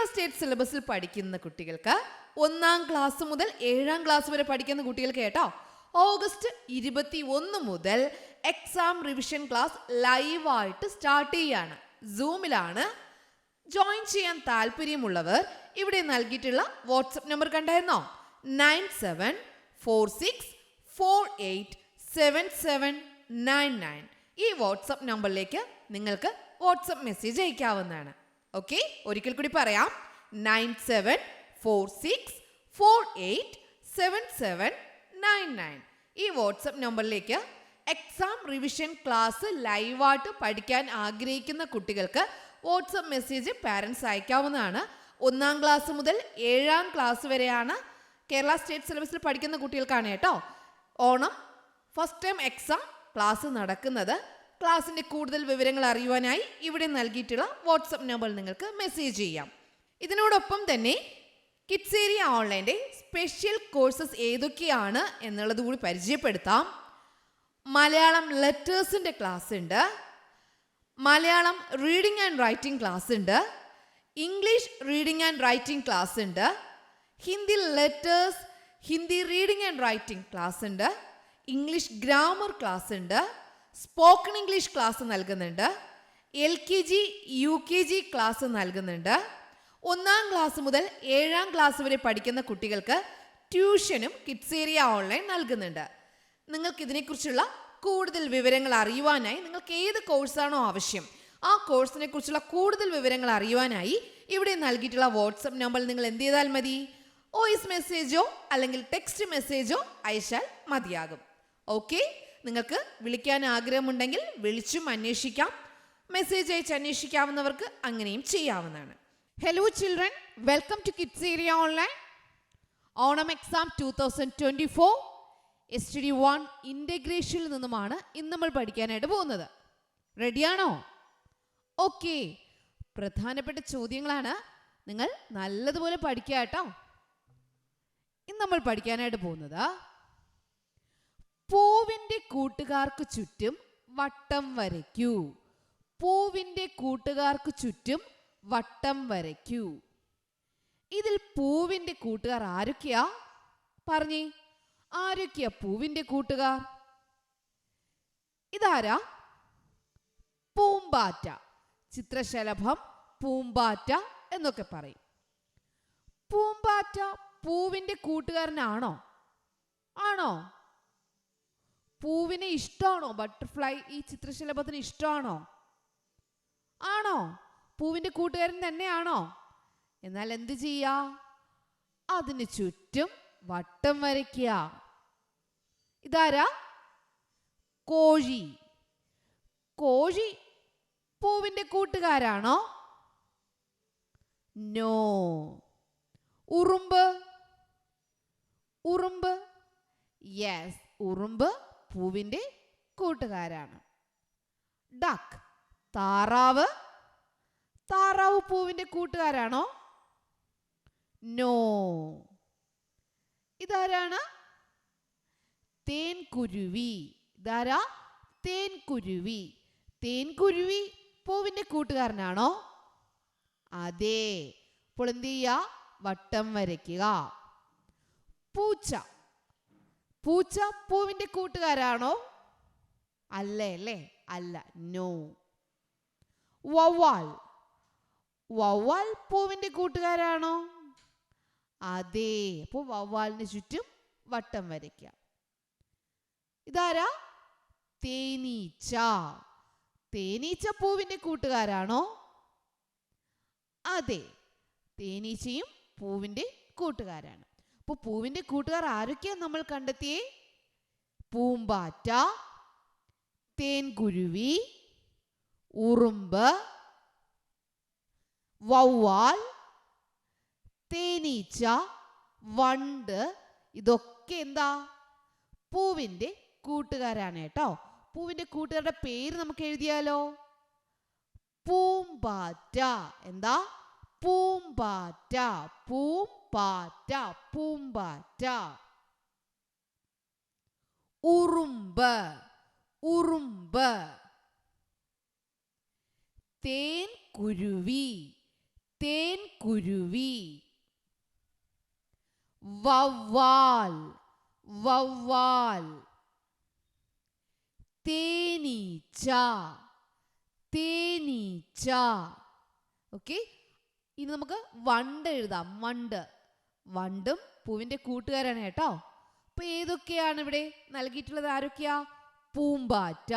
Kerala state സിലബസിൽ പഠിക്കുന്ന കുട്ടികൾക്ക് ഒന്നാം ക്ലാസ് മുതൽ ഏഴാം ക്ലാസ് വരെ പഠിക്കുന്ന കുട്ടികൾക്ക് കേട്ടോ ഓഗസ്റ്റ് ഇരുപത്തി ഒന്ന് മുതൽ എക്സാം റിവിഷൻ ക്ലാസ് ലൈവായിട്ട് സ്റ്റാർട്ട് ചെയ്യാണ്. സൂമിലാണ് ജോയിൻ ചെയ്യാൻ താല്പര്യമുള്ളവർ ഇവിടെ നൽകിയിട്ടുള്ള വാട്സപ്പ് നമ്പർ കണ്ടായിരുന്നോ? Nine seven four six four eight seven seven nine nine ഈ വാട്സപ്പ് നമ്പറിലേക്ക് നിങ്ങൾക്ക് വാട്സപ്പ് മെസ്സേജ് അയക്കാവുന്നതാണ്. ഓക്കെ ഒരിക്കൽ കൂടി പറയാം. Nine seven four six four eight seven seven nine nine ഈ വാട്സപ്പ് നമ്പറിലേക്ക് എക്സാം റിവിഷൻ ക്ലാസ് ലൈവായിട്ട് പഠിക്കാൻ ആഗ്രഹിക്കുന്ന കുട്ടികൾക്ക് വാട്സപ്പ് മെസ്സേജ് പാരൻസ് അയക്കാവുന്നതാണ്. ഒന്നാം ക്ലാസ് മുതൽ ഏഴാം ക്ലാസ് വരെയാണ് കേരള സ്റ്റേറ്റ് സിലബസിൽ പഠിക്കുന്ന കുട്ടികൾക്കാണ് കേട്ടോ. Onam first time exam class നടക്കുന്നത്. ക്ലാസ്സിന്റെ കൂടുതൽ വിവരങ്ങൾ അറിയുവാനായി ഇവിടെ നൽകിയിട്ടുള്ള വാട്സപ്പ് നമ്പറിൽ നിങ്ങൾക്ക് മെസ്സേജ് ചെയ്യാം. ഇതിനോടൊപ്പം തന്നെ കിഡ്സേരിയ ഓൺലൈന്റെ സ്പെഷ്യൽ കോഴ്സസ് ഏതൊക്കെയാണ് എന്നുള്ളത് കൂടി പരിചയപ്പെടുത്താം. മലയാളം ലെറ്റേഴ്സിന്റെ ക്ലാസ് ഉണ്ട്. Malayalam reading and writing class ഉണ്ട്. English reading and writing class ഉണ്ട്. Hindi letters Hindi reading and writing class ഉണ്ട്. ഇംഗ്ലീഷ് ഗ്രാമർ ക്ലാസ് ഉണ്ട്. സ്പോക്കൺ ഇംഗ്ലീഷ് ക്ലാസ് നൽകുന്നുണ്ട്. L K G U K G class നൽകുന്നുണ്ട്. ഒന്നാം class മുതൽ ഏഴാം class വരെ പഠിക്കുന്ന കുട്ടികൾക്ക് ട്യൂഷനും കിഡ്സ് ഏരിയ ഓൺലൈൻ നൽകുന്നുണ്ട്. നിങ്ങൾക്ക് ഇതിനെക്കുറിച്ചുള്ള കൂടുതൽ വിവരങ്ങൾ അറിയുവാനായി നിങ്ങൾക്ക് ഏത് കോഴ്സാണോ ആവശ്യം ആ കോഴ്സിനെ കുറിച്ചുള്ള കൂടുതൽ വിവരങ്ങൾ അറിയുവാനായി ഇവിടെ നൽകിയിട്ടുള്ള വാട്സപ്പ് നമ്പർ നിങ്ങൾ എന്ത് ചെയ്താൽ മതി? വോയിസ് മെസ്സേജോ അല്ലെങ്കിൽ ടെക്സ്റ്റ് മെസ്സേജോ അയച്ചാൽ മതിയാകും. ഓക്കെ? നിങ്ങൾക്ക് വിളിക്കാൻ ആഗ്രഹമുണ്ടെങ്കിൽ വിളിച്ചും അന്വേഷിക്കാം. മെസ്സേജ് അയച്ച് അന്വേഷിക്കാവുന്നവർക്ക് അങ്ങനെയും ചെയ്യാവുന്നതാണ്. Hello children welcome to kids area online Onam exam two thousand twenty four S T D one ഇന്റഗ്രേഷനിൽ നിന്നുമാണ് ഇന്ന് നമ്മൾ പഠിക്കാനായിട്ട് പോകുന്നത്. റെഡിയാണോ ഓക്കെ പ്രധാനപ്പെട്ട ചോദ്യങ്ങളാണ് നിങ്ങൾ നല്ലതുപോലെ പഠിക്കുക കേട്ടോ. ഇന്ന് നമ്മൾ പഠിക്കാനായിട്ട് പോകുന്നത് പൂവിന്റെ കൂട്ടുകാർക്ക് ചുറ്റും വട്ടം വരയ്ക്കൂ. പൂവിന്റെ കൂട്ടുകാർക്ക് ചുറ്റും വട്ടം വരയ്ക്കൂ. ഇതിൽ പൂവിന്റെ കൂട്ടുകാർ ആരൊക്കെയാ? പറഞ്ഞേ ആരൊക്കെയാ പൂവിന്റെ കൂട്ടുകാർ? ഇതാരാ? പൂമ്പാറ്റ. ചിത്രശലഭം പൂമ്പാറ്റ എന്നൊക്കെ പറയും. പൂമ്പാറ്റ പൂവിന്റെ കൂട്ടുകാരനാണോ? ആണോ? പൂവിനെ ഇഷ്ടമാണോ? ബട്ടർഫ്ലൈ ഈ ചിത്രശലഭത്തിന് ഇഷ്ടമാണോ? ആണോ? പൂവിന്റെ കൂട്ടുകാരൻ തന്നെയാണോ? എന്നാൽ എന്ത് ചെയ്യാ? അതിന് ചുറ്റും വട്ടം വരയ്ക്കുക. ഇതാരാ? കോഴി. കോഴി പൂവിന്റെ കൂട്ടുകാരാണോ? നോ. ഉറുമ്പ്. ഉറുമ്പ്. യെസ് ഉറുമ്പ്. പൂവിന്റെ കൂട്ടുകാരാണ്. ഡക്ക് താറാവ്. താറാവ് പൂവിന്റെ കൂട്ടുകാരാണോ? നോ. ഇതാരാണ്? തേൻകുരുവി. ഇതാരാ? തേൻകുരുവി. തേൻകുരുവി പൂവിന്റെ കൂട്ടുകാരനാണോ? അതെ. അപ്പോൾ എന്ത് ചെയ്യുക? വട്ടം വരയ്ക്കുക. പൂച്ച. പൂച്ച പൂവിന്റെ കൂട്ടുകാരാണോ? അല്ലേ അല്ലേ? അല്ല നോ വവ്വാൽ. വവ്വാൽ പൂവിന്റെ കൂട്ടുകാരാണോ? അതെ അപ്പോൾ വവ്വാലിന് ചുറ്റും വട്ടം വരയ്ക്കാം. ഇതാരാ? തേനീച്ച. തേനീച്ച പൂവിന്റെ കൂട്ടുകാരാണോ? അതെ തേനീച്ചയും പൂവിന്റെ കൂട്ടുകാരാണ്. അപ്പോൾ പൂവിന്റെ കൂട്ടുകാർ ആരൊക്കെയാ നമ്മൾ കണ്ടെത്തിയേ? പൂമ്പാറ്റ തേൻകുരുവി ഉറുമ്പ് വവ്വാൽ തേനീച്ച വണ്ട് ഇതൊക്കെ എന്താ? പൂവിന്റെ കൂട്ടുകാരാണ് കേട്ടോ. പൂവിന്റെ കൂട്ടുകാരുടെ പേര് നമുക്ക് എഴുതിയാലോ? പൂമ്പാറ്റ. എന്താ? പൂമ്പാറ്റ പൂമ്പാറ്റ പൂമ്പാറ്റ ഉറുമ്പ് ഉറുമ്പ് തേൻ കുരുവി തേൻ കുരുവി വവ്വാൽ വവ്വാൽ തേനീച്ച തേനീച്ച ഓക്കെ ഇനി നമുക്ക് വണ്ട് എഴുതാം. വണ്ട്. വണ്ടും പൂവിന്റെ കൂട്ടുകാരാണ് കേട്ടോ. അപ്പൊ ഏതൊക്കെയാണ് ഇവിടെ നൽകിയിട്ടുള്ളത്? ആരൊക്കെയാ? പൂമ്പാറ്റ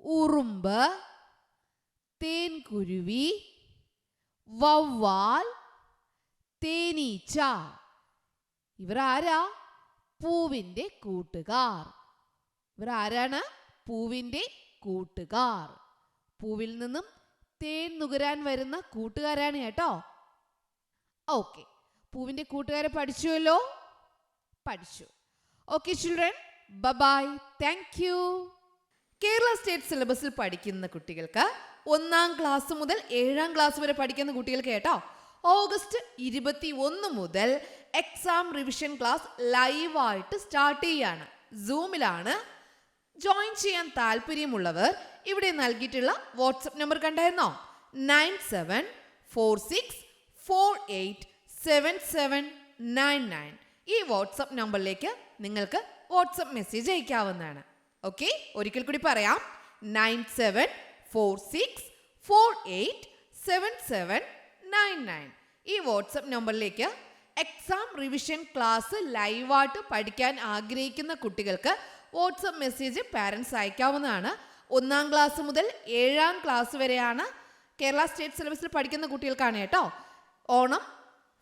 ഉറുമ്പ് തേൻകുരുവി വവ്വാൽ തേനീച്ച. ഇവർ ആരാ? പൂവിന്റെ കൂട്ടുകാർ. ഇവർ ആരാണ്? പൂവിന്റെ കൂട്ടുകാർ. പൂവിൽ നിന്നും തേൻ നുകരാൻ വരുന്ന കൂട്ടുകാരാണ് കേട്ടോ. ഓക്കെ പൂവിന്റെ കൂട്ടുകാരെ പഠിച്ചുവല്ലോ? പഠിച്ചു. Okay children bye bye thank you Kerala state സിലബസിൽ പഠിക്കുന്ന കുട്ടികൾക്ക് ഒന്നാം ക്ലാസ് മുതൽ ഏഴാം ക്ലാസ് വരെ പഠിക്കുന്ന കുട്ടികൾക്ക് കേട്ടോ. ഓഗസ്റ്റ് ഇരുപത്തി ഒന്ന് മുതൽ എക്സാം റിവിഷൻ ക്ലാസ് ലൈവായിട്ട് സ്റ്റാർട്ട് ചെയ്യാണ്. സൂമിലാണ് ജോയിൻ ചെയ്യാൻ താല്പര്യമുള്ളവർ ഇവിടെ നൽകിയിട്ടുള്ള വാട്സപ്പ് നമ്പർ കണ്ടായിരുന്നോ? Nine seven four six four eight seven seven nine nine. ഈ വാട്സപ്പ് നമ്പറിലേക്ക് നിങ്ങൾക്ക് വാട്സപ്പ് മെസ്സേജ് അയക്കാവുന്നതാണ്. ഓക്കെ? ഒരിക്കൽ കൂടി പറയാം. Nine seven four six four eight seven seven nine nine. ഈ വാട്സപ്പ് നമ്പറിലേക്ക് എക്സാം റിവിഷൻ ക്ലാസ് ലൈവായിട്ട് പഠിക്കാൻ ആഗ്രഹിക്കുന്ന കുട്ടികൾക്ക് വാട്സപ്പ് മെസ്സേജ് പാരൻസ് അയക്കാവുന്നതാണ്. ഒന്നാം ക്ലാസ് മുതൽ ഏഴാം ക്ലാസ് വരെയാണ് കേരള സ്റ്റേറ്റ് സിലബസിൽ പഠിക്കുന്ന കുട്ടികൾക്കാണ് കേട്ടോ. Onam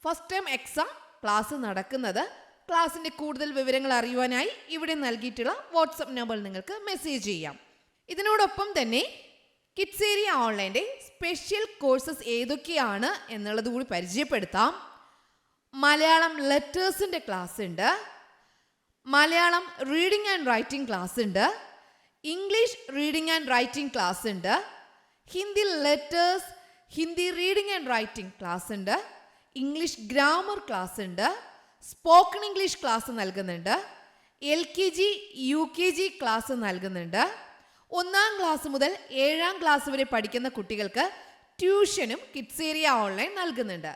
first time exam class നടക്കുന്നത്. ക്ലാസ്സിന്റെ കൂടുതൽ വിവരങ്ങൾ അറിയുവാനായി ഇവിടെ നൽകിയിട്ടുള്ള വാട്സപ്പ് നമ്പർ നിങ്ങൾക്ക് മെസ്സേജ് ചെയ്യാം. ഇതിനോടൊപ്പം തന്നെ കിഡ്സ് ഏരിയ ഓൺലൈന്റെ സ്പെഷ്യൽ കോഴ്സസ് ഏതൊക്കെയാണ് എന്നുള്ളത് കൂടി പരിചയപ്പെടുത്താം. മലയാളം ലെറ്റേഴ്സിന്റെ ക്ലാസ് ഉണ്ട്. Malayalam reading and writing class ഉണ്ട്. English reading and writing class ഉണ്ട്. Hindi letters Hindi reading and writing class ഉണ്ട്. ഇംഗ്ലീഷ് ഗ്രാമർ ക്ലാസ് ഉണ്ട്. സ്പോക്കൺ ഇംഗ്ലീഷ് ക്ലാസ് നൽകുന്നുണ്ട്. L K G U K G class നൽകുന്നുണ്ട്. ഒന്നാം class മുതൽ ഏഴാം class വരെ പഠിക്കുന്ന കുട്ടികൾക്ക് ട്യൂഷനും കിഡ്സ് ഏരിയ ഓൺലൈൻ നൽകുന്നുണ്ട്.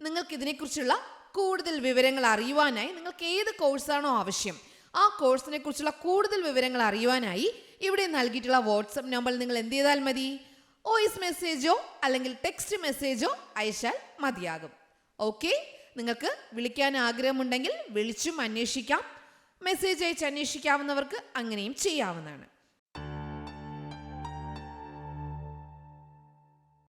നിങ്ങൾക്ക് ഇതിനെക്കുറിച്ചുള്ള കൂടുതൽ വിവരങ്ങൾ അറിയുവാനായി നിങ്ങൾക്ക് ഏത് കോഴ്സാണോ ആവശ്യം ആ കോഴ്സിനെ കുറിച്ചുള്ള കൂടുതൽ വിവരങ്ങൾ അറിയുവാനായി ഇവിടെ നൽകിയിട്ടുള്ള വാട്സപ്പ് നമ്പർ നിങ്ങൾ എന്ത് ചെയ്താൽ മതി? വോയിസ് മെസ്സേജോ അല്ലെങ്കിൽ ടെക്സ്റ്റ് മെസ്സേജോ അയച്ചാൽ മതിയാകും. ഓക്കെ? നിങ്ങൾക്ക് വിളിക്കാൻ ആഗ്രഹമുണ്ടെങ്കിൽ വിളിച്ചും അന്വേഷിക്കാം. മെസ്സേജ് അയച്ച് അന്വേഷിക്കാവുന്നവർക്ക് അങ്ങനെയും ചെയ്യാവുന്നതാണ്.